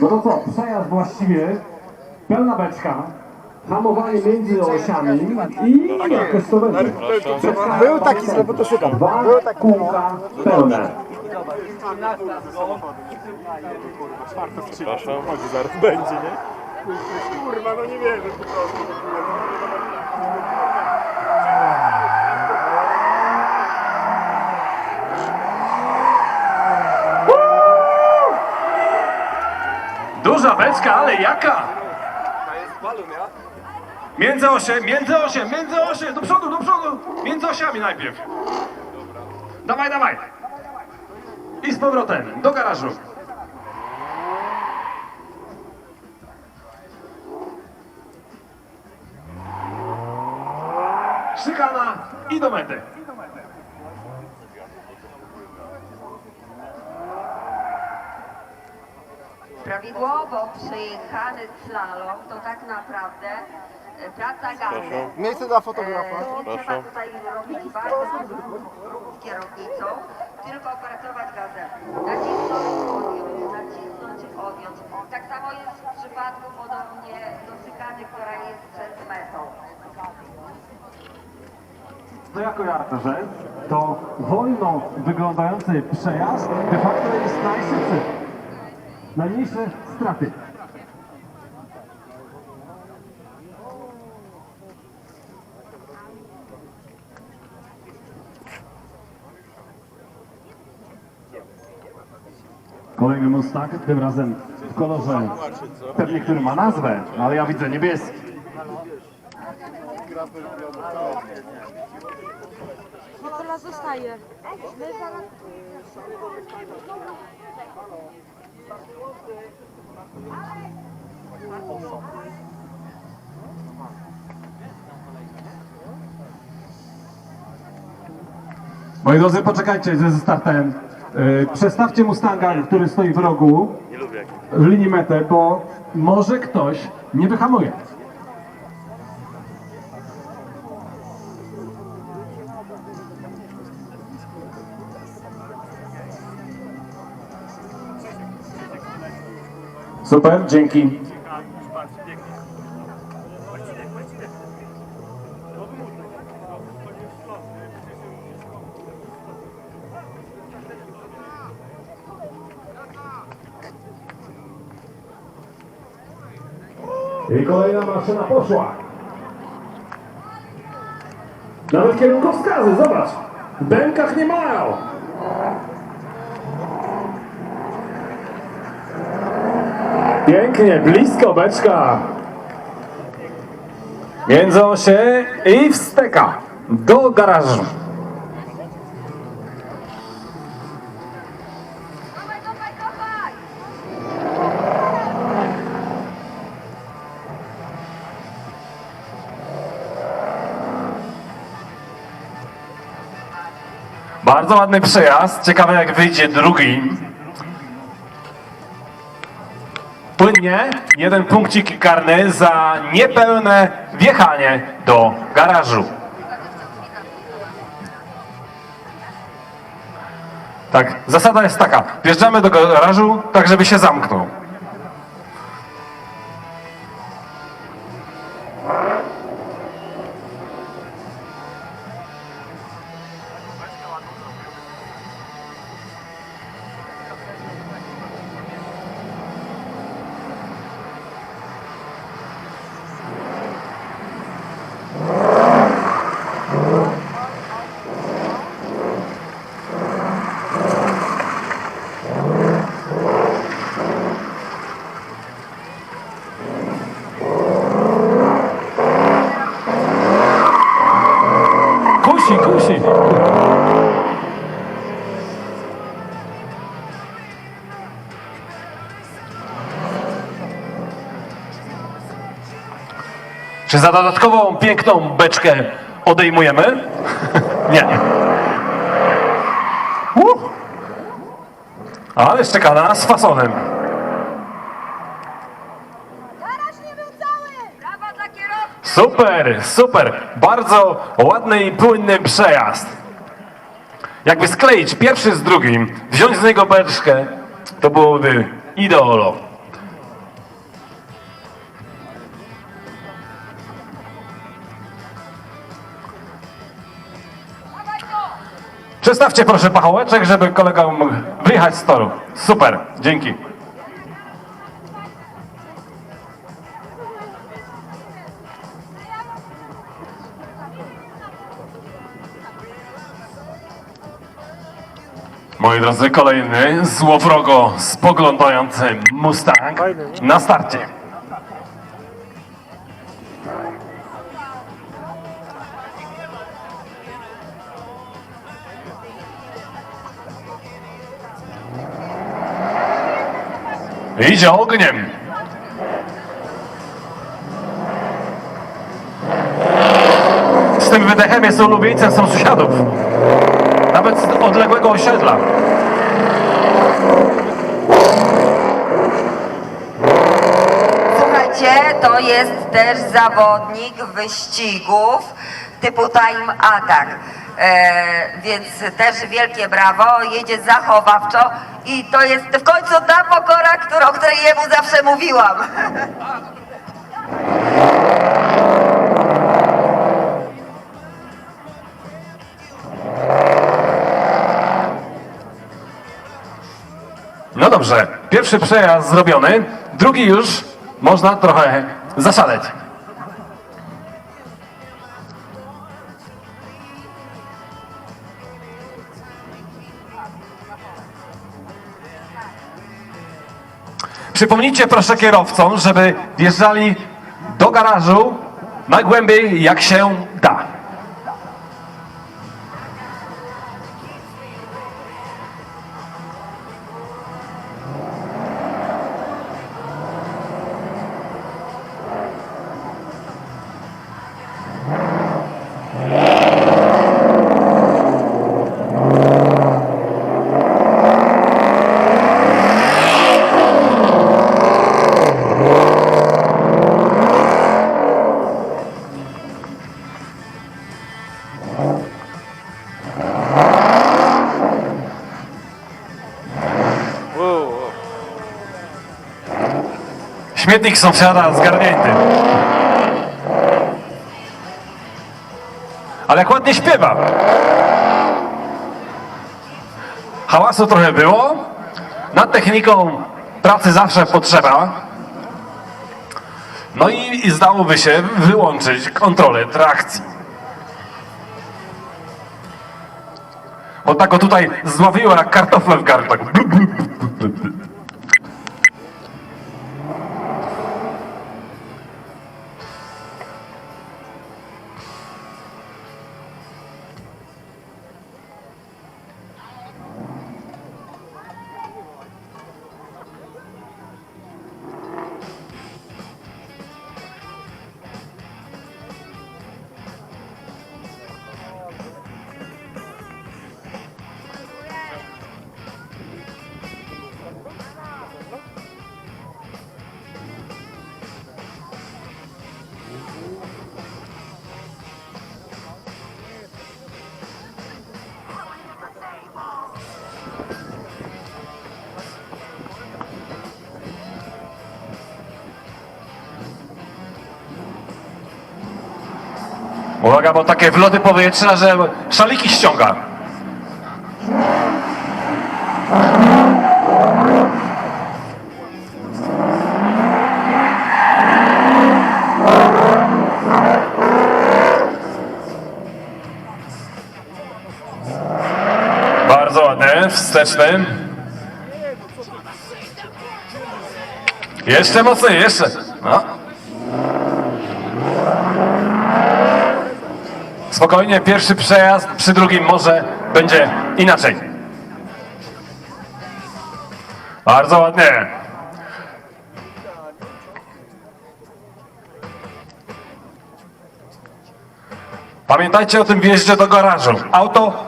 No to co, przejazd właściwie, pełna beczka, hamowanie między osiami i jakoś to będzie. Beczka, Był taki bo to szukam. Dwa kółka pełne. Przepraszam. Chodzi zaraz będzie, nie? Kurwa, no nie wierzę po prostu. Duża beczka, ale jaka? Między osiem, między osiem, między osiem, do przodu, do przodu, między osiami najpierw. Dawaj, dawaj. I z powrotem, do garażu. Szykana i do mety. Prawidłowo przejechany slalom to tak naprawdę e, praca galny. Miejsce dla fotografa. E, Tu trzeba Proszę. tutaj robić bardzo dużo ruchów kierownicą, tylko pracować gazem. Nacisnąć, odjąć, nacisnąć, odjąć. Tak samo jest w przypadku podobnie do szykany, która jest przed metą. To ja kojarzę, że to wolno wyglądający przejazd de facto jest najszybszy. Najmniejsze straty. Kolejny Mustang, tym razem w kolorze pewnie, który ma nazwę, ale ja widzę niebieski. Kola zostaje. Moi drodzy, poczekajcie ze startem. Yy, Przestawcie Mustanga, który stoi w rogu, w linii metę, bo może ktoś nie wyhamuje. Super, dzięki. I kolejna maszyna poszła. Nawet kierunkowskazy, zobacz. Bękach nie mają. Pięknie, blisko beczka. Międzą się i wsteka do garażu. Bardzo ładny przejazd. Ciekawe jak wyjdzie drugi. Płynnie jeden punkcik karny za niepełne wjechanie do garażu. Tak, zasada jest taka. Wjeżdżamy do garażu, tak żeby się zamknął. Czy za dodatkową piękną beczkę odejmujemy? Nie. Uh. Ale szczekana z fasonem. Super, super. Bardzo ładny i płynny przejazd. Jakby skleić pierwszy z drugim, wziąć z niego beczkę, to byłoby ideolo. Przestawcie proszę pachołeczek, żeby kolega mógł wyjechać z toru. Super, dzięki. Moi drodzy, kolejny złowrogo spoglądający Mustang na starcie. Idzie ogniem. Z tym wydechem jest ulubieńcem sąsiadów. Nawet z odległego osiedla. Słuchajcie, to jest też zawodnik wyścigów typu time attack. E, więc też wielkie brawo, jedzie zachowawczo i to jest w końcu ta pokora, którą, o której jemu zawsze mówiłam. No dobrze, pierwszy przejazd zrobiony, drugi już można trochę zaszaleć. Przypomnijcie proszę kierowcom, żeby wjeżdżali do garażu najgłębiej jak się da. Śmietnik sąsiada zgarnięty. Ale jak ładnie śpiewa. Hałasu trochę było. Nad techniką pracy zawsze potrzeba. No i, i zdałoby się wyłączyć kontrolę trakcji. Bo tak o tutaj zławiło jak kartofle w garść. Uwaga, bo takie wloty powietrza, że szaliki ściąga. Bardzo ładny, wsteczny. Jeszcze mocniej, jeszcze. No. Spokojnie, pierwszy przejazd, przy drugim może będzie inaczej. Bardzo ładnie. Pamiętajcie o tym wjeździe do garażu. Auto